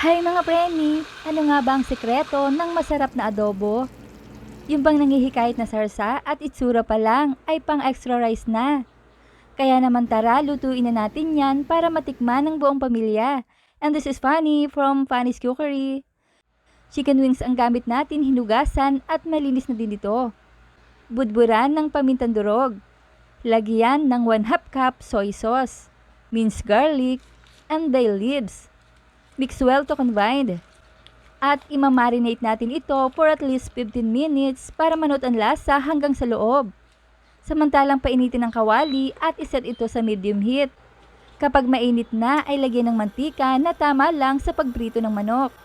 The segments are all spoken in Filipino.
Hay mga preni, ano nga ba ang sekreto ng masarap na adobo? Yung bang nangihikayat na sarsa at itsura pa lang ay pang extra rice na. Kaya naman tara, lutuin na natin yan para matikman ng buong pamilya. And this is Fanny from Fanny's Cookery. Chicken wings ang gamit natin, hinugasan at malinis na din ito. Budburan ng pamintang durog. Lagyan ng 1 half cup soy sauce, minced garlic, and bay leaves. Mix well to combine. At imamarinate natin ito for at least 15 minutes para manot ang lasa hanggang sa loob. Samantalang painitin ang kawali at iset ito sa medium heat. Kapag mainit na ay lagyan ng mantika na tama lang sa pagprito ng manok.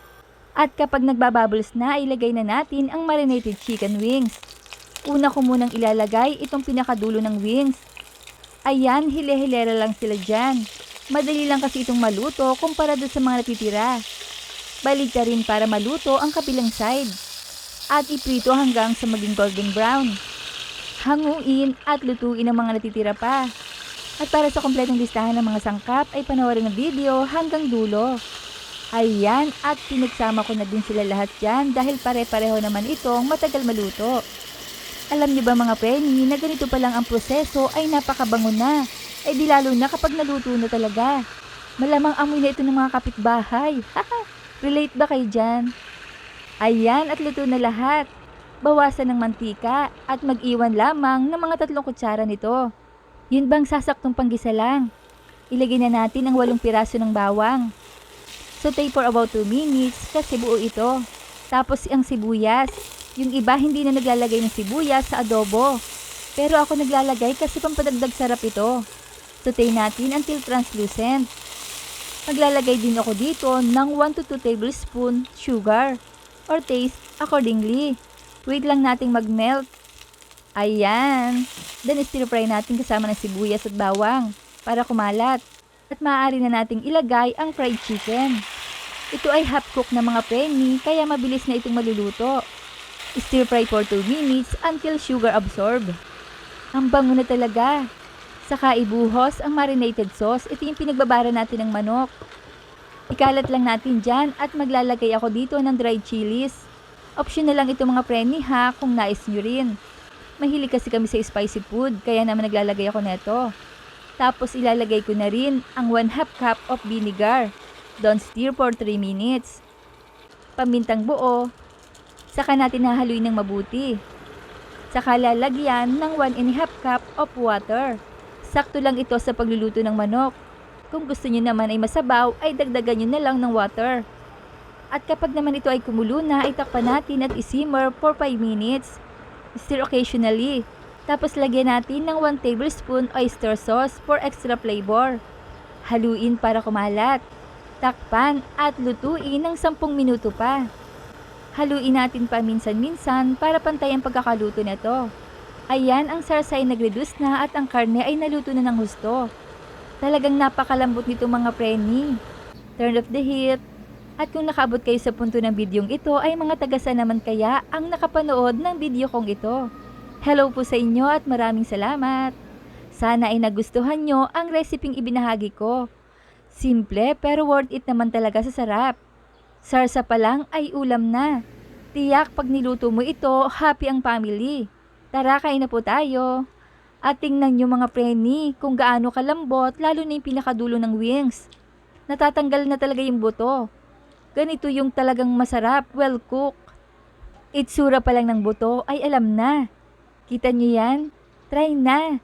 At kapag nagbabubbles na ay ilagay na natin ang marinated chicken wings. Una ko munang ilalagay itong pinakadulo ng wings. Ayan, hile-hilera lang sila dyan. Madali lang kasi itong maluto kumpara doon sa mga natitira. Balik ka rin para maluto ang kabilang side. At iprito hanggang sa maging golden brown. Hanguin at lutuin ang mga natitira pa. At para sa kompletong listahan ng mga sangkap ay panoorin ang video hanggang dulo. Ayan, at pinagsama ko na din sila lahat dyan dahil pare-pareho naman itong matagal maluto. Alam niyo ba mga penny na ganito pa lang ang proseso ay napakabango na. Ay di lalo na kapag naluto na talaga. Malamang amoy na ito ng mga kapitbahay. Relate ba kayo dyan? Ayan at luto na lahat. Bawasan ng mantika at mag-iwan lamang ng mga tatlong kutsara nito. Yun bang sasaktong panggisa lang? Ilagay na natin ang walong piraso ng bawang. Saute for about 2 minutes kasi buo ito. Tapos ang sibuyas. Yung iba hindi na naglalagay ng sibuyas sa adobo. Pero ako naglalagay kasi pampadagdag sarap ito. Saute natin until translucent. Maglalagay din ako dito ng 1 to 2 tablespoon sugar or taste accordingly. Wait lang nating mag-melt. Ayan. Then stir fry natin kasama ng sibuyas at bawang para kumalat. At maaari na nating ilagay ang fried chicken. Ito ay half cook na mga penny kaya mabilis na itong maluluto. Stir fry for 2 minutes until sugar absorb. Ang bango na talaga. Saka ibuhos ang marinated sauce. Ito yung pinagbabara natin ng manok. Ikalat lang natin dyan at maglalagay ako dito ng dried chilies. Optional lang ito mga preni ha kung nais nyo rin. Mahilig kasi kami sa spicy food kaya naman naglalagay ako neto. Tapos ilalagay ko na rin ang 1 half cup of vinegar. Don't stir for 3 minutes. Pamintang buo. Saka natin hahaluin ng mabuti. Saka lalagyan ng 1 and a half cup of water. Sakto lang ito sa pagluluto ng manok. Kung gusto niyo naman ay masabaw, ay dagdagan niyo na lang ng water. At kapag naman ito ay kumulo na, ay takpan natin at isimmer for 5 minutes. Stir occasionally. Tapos lagyan natin ng 1 tablespoon oyster sauce for extra flavor. Haluin para kumalat. Takpan at lutuin ng 10 minuto pa. Haluin natin pa minsan-minsan para pantay ang pagkakaluto nito. Ayan, ang sarsay nag-reduce na at ang karne ay naluto na ng husto. Talagang napakalambot nito mga preni. Turn off the heat. At kung nakaabot kayo sa punto ng bidyong ito ay mga tagasa naman kaya ang nakapanood ng video kong ito. Hello po sa inyo at maraming salamat. Sana ay nagustuhan nyo ang reseping ibinahagi ko. Simple pero worth it naman talaga sa sarap. Sarsa pa lang ay ulam na. Tiyak pag niluto mo ito, happy ang family. Tara kain na po tayo. At tingnan nyo mga preni kung gaano kalambot lalo na yung pinakadulo ng wings. Natatanggal na talaga yung buto. Ganito yung talagang masarap, well cooked. Itsura pa lang ng buto ay alam na. Kita nyo yan? Try na.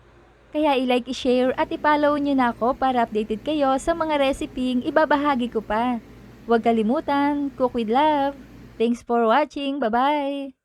Kaya i-like, i-share at i-follow nyo na ako para updated kayo sa mga reseping ibabahagi ko pa. Huwag kalimutan, cook with love. Thanks for watching. Bye-bye!